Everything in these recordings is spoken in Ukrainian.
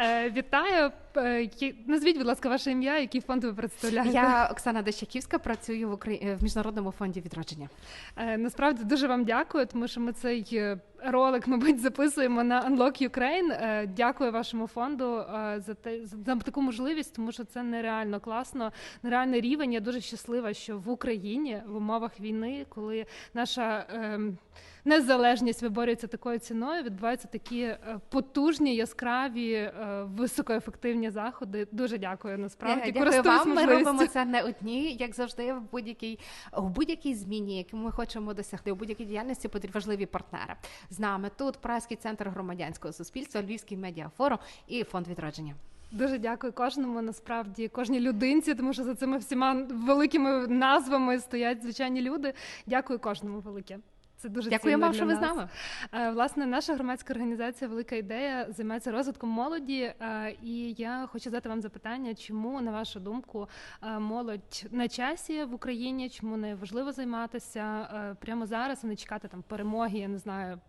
Е, Вітаю. Е, Назвіть, будь ласка, ваше ім'я, який фонд ви представляєте? Я Оксана Дещаківська, працюю в Украї... в міжнародному фонді відродження. Е, Насправді дуже вам дякую, тому що ми цей е, ролик, мабуть, записуємо на Unlock Ukraine. Е, Дякую вашому фонду е, за те за таку можливість, тому що це нереально класно, нереальний рівень. Я дуже щаслива, що в Україні в умовах війни, коли наша ем, незалежність виборюється такою ціною, відбуваються такі е, потужні, яскраві, високоефективні заходи. Дуже дякую. Насправді Дякую Користуюсь вам. Ми робимо це не одні, як завжди, в будь-якій в будь-якій зміні, яку ми хочемо досягти, у будь-якій діяльності потрібні важливі партнери. З нами тут Празький центр громадянського суспільства, Львівський медіафорум і фонд відродження. Дуже дякую кожному, насправді, кожній людинці, тому що за цими всіма великими назвами стоять звичайні люди. Дякую кожному велике. Це дуже Дякую вам, що ви з нами. Е, Власне, наша громадська організація Велика ідея займається розвитком молоді. е, І я хочу задати вам запитання, чому, на вашу думку, е, молодь на часі в Україні, чому не важливо займатися прямо зараз, а не чекати там перемоги, я не знаю.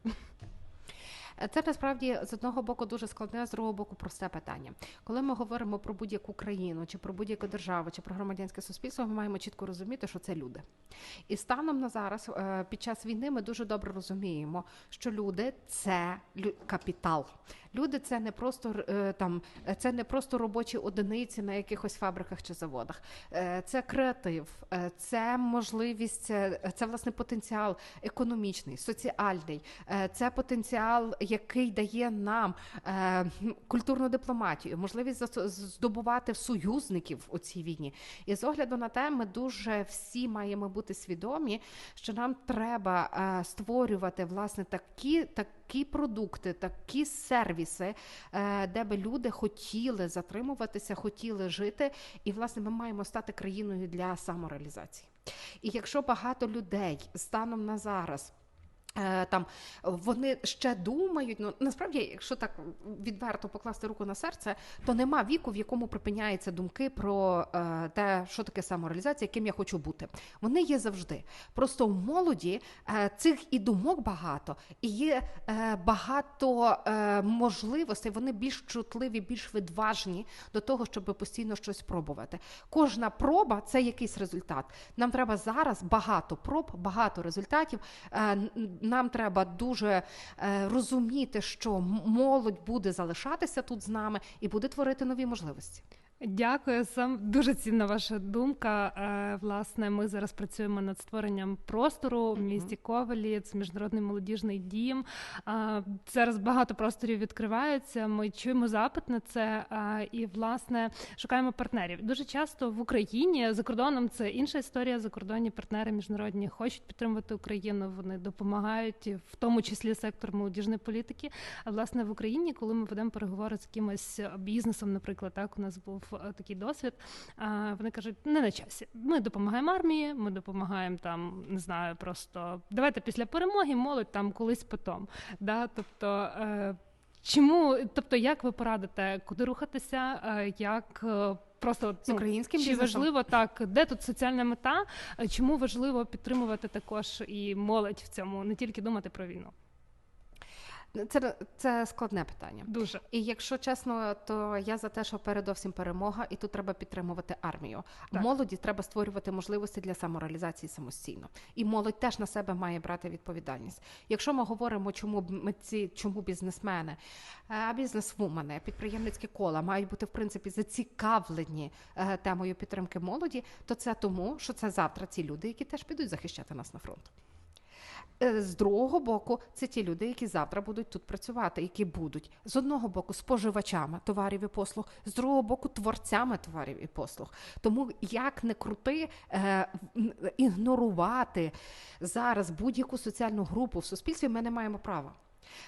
Це насправді з одного боку дуже складне, з другого боку просте питання. Коли ми говоримо про будь-яку країну, чи про будь-яку державу, чи про громадянське суспільство, ми маємо чітко розуміти, що це люди. І станом на зараз, е, під час війни, ми дуже добре розуміємо, що люди це капітал. Люди це не просто е, там, це не просто робочі одиниці на якихось фабриках чи заводах. Е, Це креатив, е, це можливість, це власне потенціал економічний, соціальний, це потенціал, який дає нам культурну дипломатію, можливість здобувати союзників у цій війні. І з огляду на те, ми дуже всі маємо бути свідомі, що нам треба створювати власне такі, такі продукти, такі сервіси, е, де би люди хотіли затримуватися, хотіли жити. І власне ми маємо стати країною для самореалізації. І якщо багато людей станом на зараз. Е, Там вони ще думають. Ну насправді, якщо так відверто покласти руку на серце, то нема віку, в якому припиняються думки про е, те, що таке самореалізація, яким я хочу бути. Вони є завжди. Просто в молоді е, цих і думок багато, і є багато можливостей. Вони більш чутливі, більш відважні до того, щоб постійно щось пробувати. Кожна проба це якийсь результат. Нам треба зараз багато проб, багато результатів. Нам треба дуже е, розуміти, що молодь буде залишатися тут з нами і буде творити нові можливості. Дякую, сам дуже цінна ваша думка. Е, Власне, ми зараз працюємо над створенням простору в місті Ковалі. Це міжнародний молодіжний дім. Е, Зараз багато просторів відкривається. Ми чуємо запит на це е, і власне шукаємо партнерів. Дуже часто в Україні за кордоном це інша історія. Закордонні партнери міжнародні хочуть підтримувати Україну. Вони допомагають, в тому числі сектор молодіжної політики. А власне в Україні, коли ми ведемо переговори з якимось бізнесом, наприклад, так у нас був такий досвід. Вони кажуть, не на часі. Ми допомагаємо армії, ми допомагаємо там, не знаю, просто давайте після перемоги молодь там колись потом. Да? Тобто. е, Чому, тобто, як ви порадите, куди рухатися, е, як е, просто З українським чи бізнесом? важливо так, де тут соціальна мета? Е, Чому важливо підтримувати також і молодь в цьому, не тільки думати про війну? Це, це складне питання. Дуже І якщо чесно, то я за те, що передовсім перемога, і тут треба підтримувати армію. Так. Молоді треба створювати можливості для самореалізації самостійно. І молодь теж на себе має брати відповідальність. Якщо ми говоримо, чому ці, чому бізнесмени, е, бізнесвумани, підприємницькі кола мають бути в принципі зацікавлені е, темою підтримки молоді, то це тому, що це завтра ці люди, які теж підуть захищати нас на фронт. Е, З другого боку, це ті люди, які завтра будуть тут працювати, які будуть з одного боку споживачами товарів і послуг, з другого боку творцями товарів і послуг. Тому як не крути, е, ігнорувати зараз будь-яку соціальну групу в суспільстві, ми не маємо права.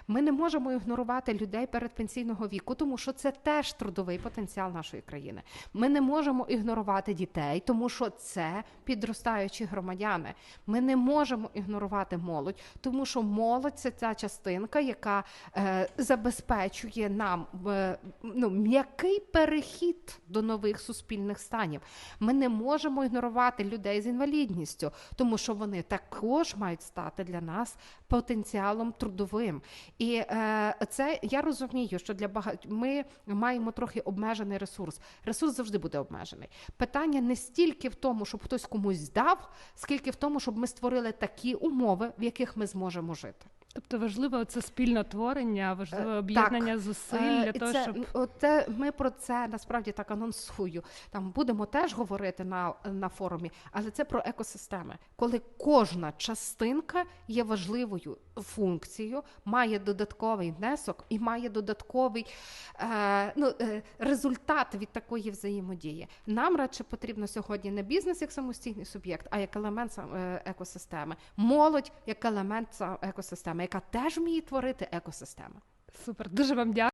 Ми не можемо ігнорувати людей передпенсійного віку, тому що це теж трудовий потенціал нашої країни. Ми не можемо ігнорувати дітей, тому що це підростаючі громадяни. Ми не можемо ігнорувати молодь, тому що молодь це ця частинка, яка е, забезпечує нам е, ну, м'який перехід до нових суспільних станів. Ми не можемо ігнорувати людей з інвалідністю, тому що вони також мають стати для нас потенціалом трудовим. І е, це я розумію, що для багатьох ми маємо трохи обмежений ресурс. Ресурс завжди буде обмежений. Питання не стільки в тому, щоб хтось комусь дав, скільки в тому, щоб ми створили такі умови, в яких ми зможемо жити. Тобто важливо це спільне творення, важливе Е, об'єднання зусиль Е, для того, це, щоб це, ми про це насправді так анонсую. Там будемо теж говорити на, на форумі, але це про екосистеми, коли кожна частинка є важливою функцією, має додатковий внесок і має додатковий е, ну, е, результат від такої взаємодії. Нам радше потрібно сьогодні не бізнес як самостійний суб'єкт, а як елемент е, екосистеми. Молодь як елемент екосистеми, яка теж вміє творити екосистеми. супер. Дуже вам дякую.